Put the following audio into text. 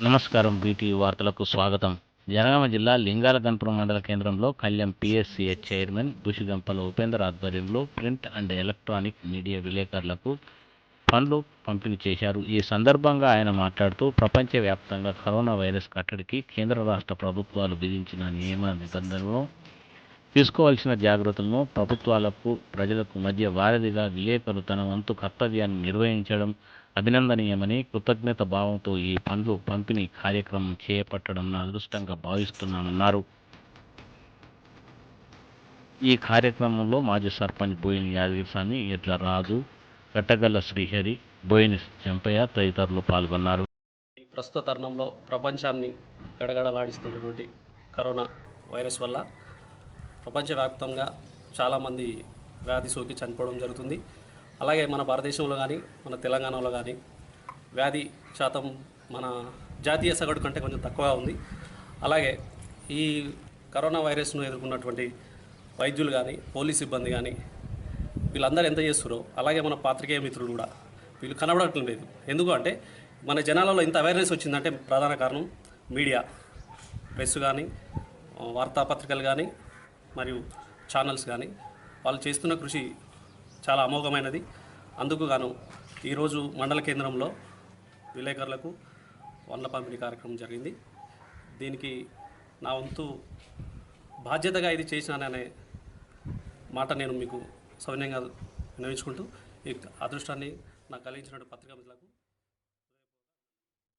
నమస్కారం బీటీ వార్తలకు స్వాగతం. జనగామ జిల్లా లింగాలగన్పురం మండల కేంద్రంలో కళ్యాణ్ పిఎస్సిహెచ్ చైర్మన్ బుషిగంపల ఉపేంద్ర ఆధ్వర్యంలో ప్రింట్ అండ్ ఎలక్ట్రానిక్ మీడియా విలేకరులకు పనులు పంపిణీ చేశారు. ఈ సందర్భంగా ఆయన మాట్లాడుతూ ప్రపంచవ్యాప్తంగా కరోనా వైరస్ కట్టడికి కేంద్ర రాష్ట్ర ప్రభుత్వాలు విధించిన నియమ నిబంధనలను తీసుకోవాల్సిన జాగ్రత్తలను ప్రభుత్వాలకు ప్రజలకు మధ్య వారధిగా విలేకరు తన వంతు కర్తవ్యాన్ని నిర్వహించడం అభినందనీయమని కృతజ్ఞత భావంతో ఈ పనులు పంపిణీ కార్యక్రమం చేపట్టడం నా అదృష్టంగా భావిస్తున్నానన్నారు ఈ కార్యక్రమంలో మాజీ సర్పంచ్ బోయిని యాదగిరిస్వామి ఎడ్ల రాజు గట్టగల్ల శ్రీహరి బోయిని చెంపయ్య తదితరులు పాల్గొన్నారు. ప్రస్తుత తరుణంలో ప్రపంచాన్ని గడగడలాడిస్తున్నటువంటి కరోనా వైరస్ వల్ల ప్రపంచవ్యాప్తంగా చాలామంది వ్యాధి సోకి చనిపోవడం జరుగుతుంది. అలాగే మన భారతదేశంలో కానీ మన తెలంగాణలో కానీ వ్యాధి శాతం మన జాతీయ సగటు కంటే కొంచెం తక్కువగా ఉంది. అలాగే ఈ కరోనా వైరస్ను ఎదుర్కొన్నటువంటి వైద్యులు కానీ పోలీస్ సిబ్బంది కానీ వీళ్ళందరూ ఎంత చేస్తారో అలాగే మన పాత్రికేయ మిత్రులు కూడా వీళ్ళు కనబడటం లేదు. ఎందుకు అంటే మన జనాలలో ఇంత అవేర్నెస్ వచ్చిందంటే ప్రధాన కారణం మీడియా. ప్రెస్ కానీ వార్తాపత్రికలు కానీ మరియు ఛానల్స్ కానీ వాళ్ళు చేస్తున్న కృషి చాలా అమోఘమైనది. అందుకు గాను ఈరోజు మండల కేంద్రంలో విలేకరులకు వనల పంపిణీ కార్యక్రమం జరిగింది. దీనికి నా వంతు బాధ్యతగా ఇది చేసినాననే మాట నేను మీకు సౌన్యంగా వినవించుకుంటూ ఈ అదృష్టాన్ని నాకు కలిగించినటువంటి పత్రికా మిత్రులకు